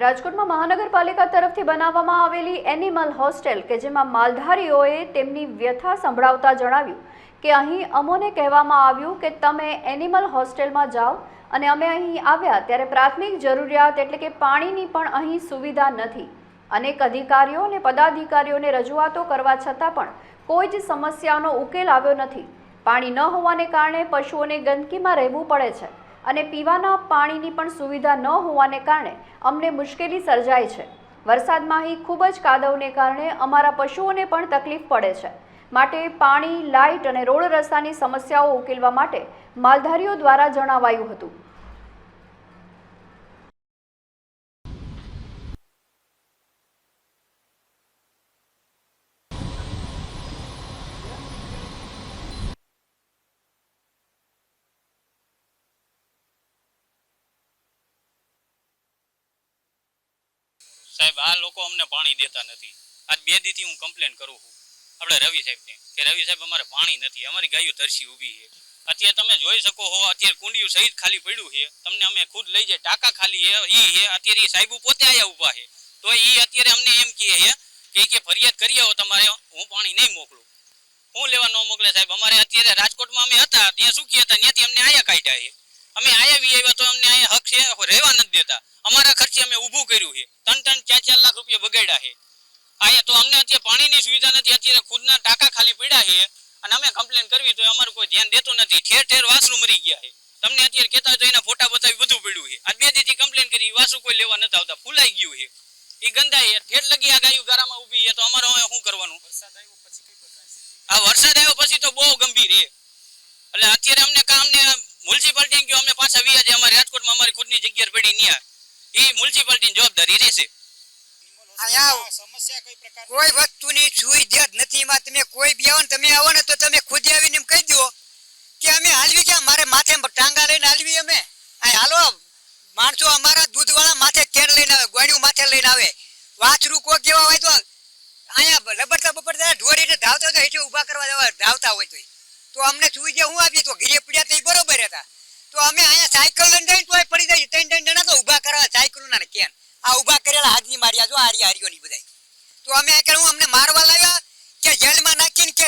રાજકોટમાં મહાનગરપાલિકા તરફથી બનાવવામાં આવેલી એનિમલ હોસ્ટેલ કે જેમાં માલધારીઓએ તેમની વ્યથા સંભળાવતા જણાવ્યું કે અહીં અમોને કહેવામાં આવ્યું કે તમે એનિમલ હોસ્ટેલમાં જાઓ અને અમે અહીં આવ્યા ત્યારે પ્રાથમિક જરૂરિયાત એટલે કે પાણીની પણ અહીં સુવિધા નથી. અનેક અધિકારીઓ અને પદાધિકારીઓને રજૂઆતો કરવા છતાં પણ કોઈ જ સમસ્યાનો ઉકેલ આવ્યો નથી. પાણી ન હોવાને કારણે પશુઓને ગંદકીમાં રહેવું પડે છે. અને પીવાના પાણીની પણ સુવિધા ન હોવાને કારણે અમને મુશ્કેલી સર્જાય છે. વરસાદમાં અહીં ખૂબ જ કાદવને કારણે અમારા પશુઓને પણ તકલીફ પડે છે. માટે પાણી, લાઇટ અને રોડ રસ્તાની સમસ્યાઓ ઉકેલવા માટે માલધારીઓ દ્વારા જણાવાયું હતું. સાહેબ, આ લોકો અમને પાણી દેતા નથી. આજ બે દીથી હું કમ્પ્લેન કરું છું. આપણે રવિ સાહેબને, કે રવિ સાહેબ અમારે પાણી નથી, અમારી ગાયો તરસી ઊભી છે. અત્યારે તમે જોઈ શકો હો, અત્યારે કુંડિયું સહિત ખાલી પડ્યું છે. તમને અમે ખુદ લઈ જાય, ટાંકા ખાલી છે, ઈ છે, અત્યારે એ સાહેબ પોતે આયા ઊભા છે. તો એ અત્યારે અમને એમ કહે છે, કે કે ફરિયાદ કરી આવો તમારે, હું પાણી નહીં મોકલું. હું લેવા ન મોકલે સાહેબ, અમારે અત્યારે રાજકોટમાં અમે હતા, ત્યાં શું કહે હતા, ત્યાંથી અમને આયા કાઢ્યા છે. અમે આયા વી આવ્યા તો અમને અહીંયા હક છે રહેવા નથી દેતા. અમારા ખર્ચે અમે ઊભું કર્યું છે. ત્રણ ત્રણ ચાર ચાર લાખ રૂપિયા બગાડ્યા છે. અહીંયા તો અમને અત્યારે પાણીની સુવિધા નથી અત્યારે ખુદના ટાંકા ખાલી પડ્યા છે અને અમે કમ્પ્લેન કરવી તો અમારું કોઈ ધ્યાન દેતું નથી. ઠેર ઠેર વાસરું મરી ગયા છે. તમને અત્યારે કહેતા હોય તો એના ફોટા બતાવી બધું પડ્યું છે. આ બે દીથી કમ્પ્લેન કરી વાસરું કોઈ લેવા નથી આવતા ફૂલાઈ ગયું છે. એ ગંદા છે. ઠેર લગી આ ગાયું ગારામાં ઊભી છે તો અમારે હવે શું કરવાનું? આ વરસાદ આવ્યો પછી તો બહુ ગંભીર છે. એટલે અત્યારે અમને કામને મ્યુનિસિપાલિટી ગયો અમે પાછા વી આજે અમારે રાજકોટમાં અમારી ખુદની જગ્યા પડી ન્યા. એ મ્યુનિસિપાલિટીની જવાબદારી રહેશે. અહીંયા સમસ્યા કઈ પ્રકાર કોઈ વસ્તુની સુવિધા જ નથી. એમાં તમે કોઈ બી આવો ને તમે આવો ને તો તમે ખુદ આવીને કહી દો કે અમે હાલવી ક્યાં? મારે માથે ટાંગા લઈને હાલવી અમે. હાલો માણસો અમારા દૂધવાળા માથે કેન લઈને આવે ગોળ્યું માથે લઈને આવે. વાછરું કોક કેવા હોય તો અહીંયા લબડતા બબડતા ઢોર એટલે ધાવતા હોય તો હેઠે ઊભા કરવા જવા ધાવતા હોય તો તો અમને સુવિધા હું આપીએ તો ઘીરે પડ્યા તો બરોબર હતા સાયકલ લઈને જઈને તોય પડી જાય ત્રણ ત્રણ જણા તો ઊભા કરવા સાયકલ ના કેન. આ ઊભા કરેલા હાથની માર્યા જો હારી હારીઓ ની બધાય. તો અમે કે હું અમને મારવા લાવ્યા કે જેલમાં નાખીને કે